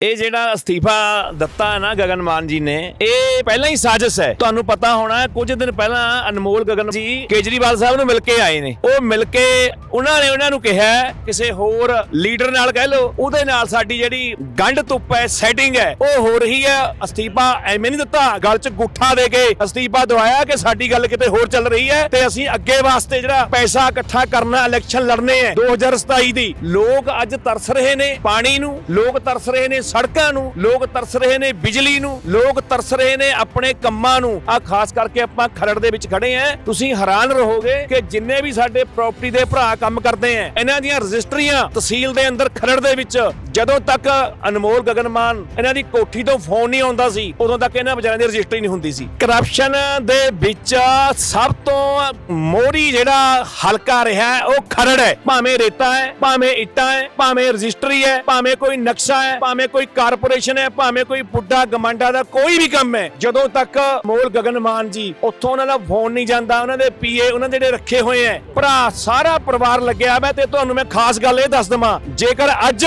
ਇਹ ਜਿਹੜਾ ਅਸਤੀਫਾ ਦਿੱਤਾ ਹੈ ਨਾ ਗਗਨ ਮਾਨ ਜੀ ਨੇ ਇਹ ਪਹਿਲਾਂ ਹੀ ਸਾਜ਼ਿਸ਼ ਹੈ। ਤੁਹਾਨੂੰ ਪਤਾ ਹੋਣਾ, ਕੁਝ ਦਿਨ ਪਹਿਲਾਂ ਅਨਮੋਲ ਗਗਨ ਜੀ ਕੇਜਰੀਵਾਲ ਸਾਹਿਬ ਨੂੰ ਮਿਲ ਕੇ ਆਏ ਨੇ। ਉਹ ਮਿਲ ਕੇ ਉਹਨਾਂ ਨੇ ਉਹਨਾਂ ਨੂੰ ਕਿਹਾ ਕਿਸੇ ਹੋਰ ਲੀਡਰ ਨਾਲ ਕਹਿ ਲਓ, ਉਹਦੇ ਨਾਲ ਸਾਡੀ ਜਿਹੜੀ ਗੰਢ ਧੁੱਪ ਹੈ ਸੈਟਿੰਗ ਹੈ, ਉਹ ਹੋ ਰਹੀ ਹੈ। ਅਸਤੀਫਾ ਐਵੇਂ ਨਹੀਂ ਦਿੱਤਾ, ਗੱਲ 'ਚ ਗੁੱਠਾ ਦੇ ਕੇ ਅਸਤੀਫਾ ਦਵਾਇਆ ਕਿ ਸਾਡੀ ਗੱਲ ਕਿਤੇ ਹੋਰ ਚੱਲ ਰਹੀ ਹੈ ਤੇ ਅਸੀਂ ਅੱਗੇ ਵਾਸਤੇ ਜਿਹੜਾ ਪੈਸਾ ਇਕੱਠਾ ਕਰਨਾ ਇਲੈਕਸ਼ਨ ਲੜਨੇ ਹੈ। 2027 ਦੀ ਲੋਕ ਅੱਜ ਤਰਸ ਰਹੇ ਨੇ ਪਾਣੀ ਨੂੰ, ਲੋਕ ਤਰਸ ਰਹੇ ਨੇ ਸੜਕਾਂ ਨੂੰ, ਲੋਕ ਤਰਸ ਰਹੇ ਨੇ ਬਿਜਲੀ ਨੂੰ, ਲੋਕ ਤਰਸ ਰਹੇ ਨੇ ਆਪਣੇ ਕੰਮਾਂ ਨੂੰ ਆ ਖਾਸ ਕਰਕੇ ਆਪਾਂ ਖਰੜ ਦੇ ਵਿੱਚ ਖੜੇ ਆਂ, ਤੁਸੀਂ ਹੈਰਾਨ ਰਹੋਗੇ ਕਿ ਜਿੰਨੇ ਵੀ ਸਾਡੇ ਪ੍ਰਾਪਰਟੀ ਦੇ ਭਰਾ ਕੰਮ ਕਰਦੇ ਆਂ, ਇਹਨਾਂ ਦੀਆਂ ਰਜਿਸਟਰੀਆਂ ਤਹਿਸੀਲ ਦੇ ਅੰਦਰ ਖਰੜ ਦੇ ਵਿੱਚ ਜਦੋਂ ਤੱਕ ਅਨਮੋਲ ਗਗਨਮਾਨ ਇਹਨਾਂ ਦੀ ਕੋਠੀ ਤੋਂ ਫੋਨ ਨਹੀਂ ਆਉਂਦਾ ਸੀ, ਉਦੋਂ ਤੱਕ ਇਹਨਾਂ ਵਿਚਾਰਿਆਂ ਦੀ ਰਜਿਸਟਰੀ ਨਹੀਂ ਹੁੰਦੀ ਸੀ। ਕਰਪਸ਼ਨ ਦੇ ਵਿੱਚ ਸਭ ਤੋਂ ਮੋਰੀ ਜਿਹੜਾ ਹਲਕਾ ਰਿਹਾ ਉਹ ਖਰੜ ਹੈ। ਭਾਵੇਂ ਰੇਤਾ ਹੈ, ਭਾਵੇਂ ਇੱਟਾਂ ਹੈ, ਭਾਵੇਂ ਰਜਿਸਟਰੀ ਹੈ, ਭਾਵੇਂ ਕੋਈ ਨਕਸ਼ਾ ਹੈ, ਭਾਵੇਂ ਕੋਈ ਕਾਰਪੋਰੇਸ਼ਨ ਹੈ, ਭਾਵੇਂ ਕੋਈ ਪੁੱਡਾ ਗਮੰਡਾ ਦਾ ਕੋਈ ਵੀ ਕੰਮ ਹੈ, ਜਦੋਂ ਤੱਕ ਮੋਲ ਗਗਨਮਾਨ ਜੀ ਉੱਥੋਂ ਉਹਨਾਂ ਦਾ ਫੋਨ ਨਹੀਂ ਜਾਂਦਾ, ਉਹਨਾਂ ਦੇ ਪੀਏ, ਉਹਨਾਂ ਦੇ ਜਿਹੜੇ ਰੱਖੇ ਹੋਏ ਹੈ, ਭਰਾ ਸਾਰਾ ਪਰਿਵਾਰ ਲੱਗਿਆ ਹੋਇਆ ਤੇ ਤੁਹਾਨੂੰ ਮੈਂ ਖਾਸ ਗੱਲ ਇਹ ਦੱਸ ਦਵਾਂ, ਜੇਕਰ ਅੱਜ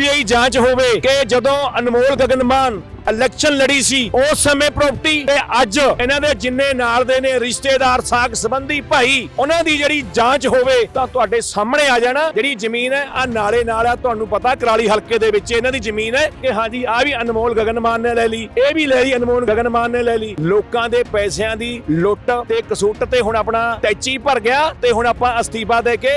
ਸੀਬੀਆਈ ਜਾਂਚ ਹੋਵੇ ਕਿ ਜਦੋਂ ਅਨਮੋਲ ਗਗਨਮਾਨ ਇਲੈਕਸ਼ਨ ਲੜੀ ਸੀ, ਉਸ ਸਮੇਂ ਪ੍ਰਾਪਰਟੀ ਤੇ ਅੱਜ ਇਹਨਾਂ ਦੇ ਜਿੰਨੇ ਨਾਲ ਦੇ ਨੇ ਰਿਸ਼ਤੇਦਾਰ, ਸਾਖ ਸੰਬੰਧੀ ਭਾਈ, ਉਹਨਾਂ ਦੀ ਜਿਹੜੀ ਜਾਂਚ ਹੋਵੇ ਤਾਂ ਤੁਹਾਡੇ ਸਾਹਮਣੇ ਆ ਜਾਣਾ। ਜਿਹੜੀ ਜ਼ਮੀਨ ਹੈ ਆ ਨਾਲੇ ਨਾਲ ਆ, ਤੁਹਾਨੂੰ ਪਤਾ ਕਰਾਲੀ ਹਲਕੇ ਦੇ ਵਿੱਚ ਇਹਨਾਂ ਦੀ ਜ਼ਮੀਨ ਹੈ ਕਿ ਹਾਂਜੀ ਆ ਵੀ ਅਨਮੋਲ ਗਗਨਮਾਨ ਨੇ ਲੈ ਲਈ, ਇਹ ਵੀ ਲੈ ਲਈ ਅਨਮੋਲ ਗਗਨਮਾਨ ਨੇ ਲੈ ਲਈ। ਲੋਕਾਂ ਦੇ ਪੈਸਿਆਂ ਦੀ ਲੁੱਟ ਤੇ ਕਸੂਟ ਤੇ ਹੁਣ ਆਪਣਾ ਟੈਚੀ ਭਰ ਗਿਆ ਤੇ ਹੁਣ ਆਪਾਂ ਅਸਤੀਫਾ ਦੇ ਕੇ